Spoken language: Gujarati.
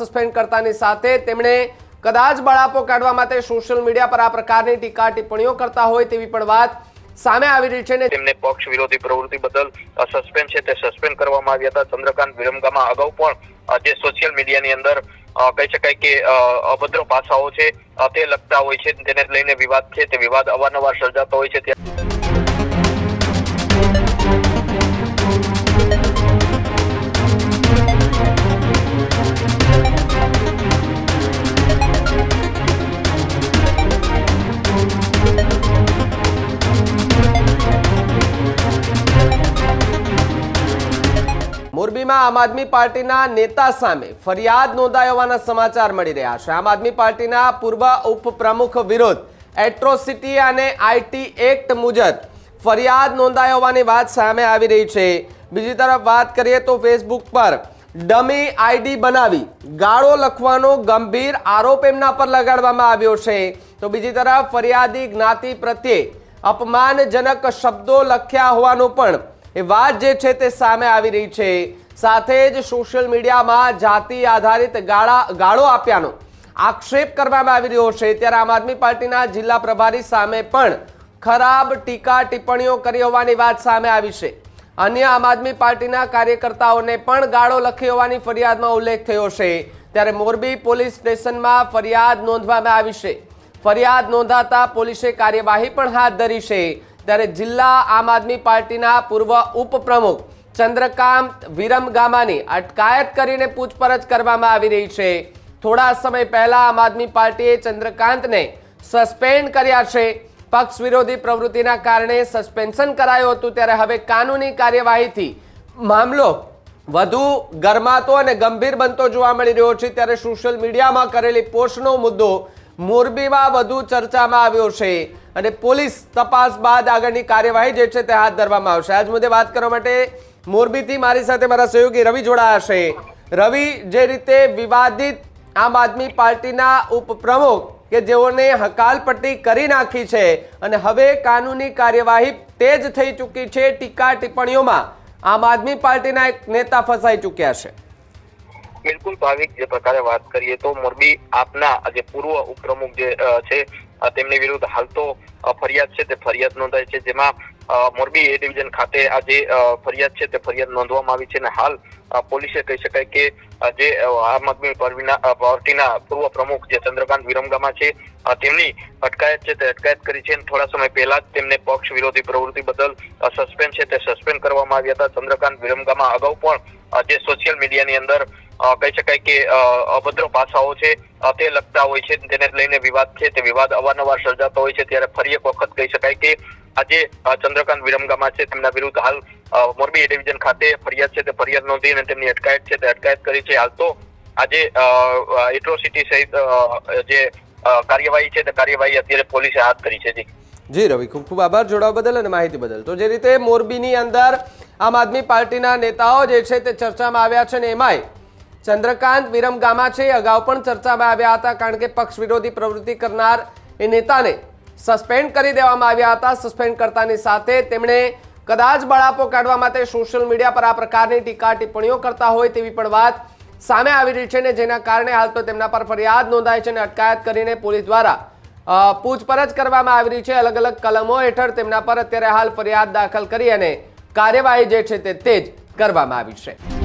સસ્પેન્ડ કરતાની સાથે તેમણે કદાચ બળાપો કાઢવા માટે સોશિયલ મીડિયા પર આ પ્રકારની ટીકા ટિપ્પણીઓ કરતા હોય તેવી પણ વાત સામે આવી રહી છે ને તેમને પક્ષ વિરોધી પ્રવૃત્તિ બદલ સસ્પેન્ડ છે તે સસ્પેન્ડ કરવામાં આવ્યા હતા. ચંદ્રકાંત વિરમગામા અગાઉ પણ જે સોશિયલ મીડિયાની અંદર કહી શકાય કે અભદ્ર ભાષાઓ છે તે લગતા હોય છે. તેને લઈને વિવાદ છે, તે વિવાદ અવારનવાર સર્જાતો હોય છે. ત્યાં મોરબીમાં આમ આદમી પાર્ટીના નેતા સામે ફરિયાદ નોંધાઈ સમાચાર મળી રહ્યા છે. આમ આદમી પાર્ટીના પૂર્વ ઉપપ્રમુખ વિરોધ એટ્રોસિટી અને આઈટી એક્ટ મુજબ ફરિયાદ નોંધાઈ હોવાની વાત સામે આવી રહી છે. બીજી તરફ વાત કરીએ તો ફેસબુક પર ડમી આઈડી બનાવી ગાળો લખવાનો ગંભીર આરોપ એમના પર લગાડવામાં આવ્યો છે. તો બીજી તરફ ફરિયાદી જ્ઞાતિ પ્રત્યે અપમાનજનક શબ્દો લખ્યા હોવાનું પણ એ વાત જે છે તે સામે આવી રહી છે. સાથે જ સોશિયલ મીડિયામાં જાતિ આધારિત ગાળા ગાળો આપ્યાનો આક્ષેપ કરવામાં આવી રહ્યો છે. ત્યારે આમ આદમી પાર્ટીના જિલ્લા પ્રભારી સામે પણ ખરાબ ટીકા ટિપ્પણીઓ કરી હોવાની વાત સામે આવી છે. અન્ય આમ આદમી પાર્ટીના કાર્યકર્તાઓને પણ ગાળો લખી હોવાની ફરિયાદમાં ઉલ્લેખ થયો છે. ત્યારે મોરબી પોલીસ સ્ટેશનમાં ફરિયાદ નોંધવામાં આવી છે. ફરિયાદ નોંધાતા પોલીસે કાર્યવાહી પણ હાથ ધરી છે. ત્યારે જિલ્લા આમ આદમી પાર્ટીના પૂર્વ ઉપપ્રમુખ ચંદ્રકાંત વિરમગામાની અટકાયત કરીને પૂછપરછ કરવામાં આવી રહી છે. થોડા સમય પહેલા આમ આદમી પાર્ટીએ ચંદ્રકાંતને સસ્પેન્ડ કર્યા છે. પક્ષ વિરોધી પ્રવૃત્તિના કારણે સસ્પેન્શન કરાયું હતું ત્યારે હવે કાનૂની કાર્યવાહીથી મામલો વધુ ગરમાતો અને ગંભીર બનતો જોવા મળી રહ્યો છે. ત્યારે સોશિયલ મીડિયામાં કરેલી પોસ્ટનો મુદ્દો મોરબીમાં વધુ ચર્ચામાં આવ્યો છે અને પોલીસ તપાસ બાદ આગળની કાર્યવાહી જે છે તે હાથ ધરવામાં આવશે. આજ મુદ્દે વાત કરવા માટે મોરબીથી મારી સાથે મારા સહયોગી રવિ જોડાયા છે. રવિ, જે રીતે વિવાદિત આમ આદમી પાર્ટીના ઉપપ્રમુખ કે જેઓને હકાલપટ્ટી કરી નાખી છે અને હવે કાનૂની કાર્યવાહી તેજ થઈ ચૂકી છે ટીકા ટિપ્પણીઓમાં, આમ આદમી પાર્ટીના એક નેતા ફસાઈ ચૂક્યા છે. બિલકુલ ભાવિક, જે પ્રકારે વાત કરીએ તો મોરબી આપના જે પૂર્વ ઉપપ્રમુખ જે છે તેમની વિરુદ્ધ હાલ તો ફરિયાદ છે, તે ફરિયાદ નોંધાઈ છે, જેમાં મોરબી એ ડિવિઝન ખાતે આ જે ફરિયાદ છે તે ફરિયાદ નોંધવામાં આવી છે અને હાલ પોલીસે કહી શકાય કે જે આમ આદમી પાર્ટીના પૂર્વ પ્રમુખ જે ચંદ્રકાંત વિરમગામા છે તેમની અટકાયત છે તે અટકાયત કરી છે અને થોડા સમય પહેલા જ તેમને પક્ષ વિરોધી પ્રવૃત્તિ બદલ સસ્પેન્ડ છે તે સસ્પેન્ડ કરવામાં આવ્યા હતા. ચંદ્રકાંત વિરમગામા અગાઉ પણ જે સોશિયલ મીડિયાની અંદર કહી શકાય કે અભદ્ર પાસાઓ છે તે લગતા હોય છે, તેને લઈને વિવાદ છે, તે વિવાદ અવારનવાર સર્જાતો હોય છે, ત્યારે ફરી એક વખત કહી શકાય કે, આજે ચંદ્રકાંત વિરમગામા છે, તેમના વિરુદ્ધ હાલ મોરબી ડિવિઝન ખાતે ફરિયાદ છે, તે ફરિયાદ નોંધી અને તેમની અટકાયત છે, તે અટકાયત કરી છે. હાલ તો આજે એટ્રોસિટી સહિત જે કાર્યવાહી છે, તે કાર્યવાહી અત્યારે પોલીસે હાથ ધરી છે. જી. જી રવિ, ખૂબ ખૂબ આભાર. જોડાવા બદલ અને માહિતી બદલ. તો જે રીતે મોરબીની અંદર આમ આદમી પાર્ટીના નેતાઓ જે છે તે ચર્ચામાં આવ્યા છે ને એમાંય ચંદ્રકાંત વિરમગામા છે. અગાઉ પણ ચર્ચામાં આવ્યા હતા કારણ કે પક્ષ વિરોધી પ્રવૃત્તિ કરનાર એ નેતાને સસ્પેન્ડ કરી દેવામાં આવ્યા હતા. સસ્પેન્ડ કરતાની સાથે તેમણે કદાચ બળાપો કાઢવા માટે સોશિયલ મીડિયા પર આ પ્રકારની ટીકા ટિપ્પણીઓ કરતા હોય તેવી પણ વાત સામે આવી રહી છે ને જેના કારણે હાલ તો તેમના પર ફરિયાદ નોંધાય છે અને અટકાયત કરીને પોલીસ દ્વારા પૂછપરછ કરવામાં આવી રહી છે. અલગ અલગ કલમો હેઠળ તેમના પર અત્યારે હાલ ફરિયાદ દાખલ કરી અને કાર્યવાહી જે છે તે તેજ કરવામાં આવી છે.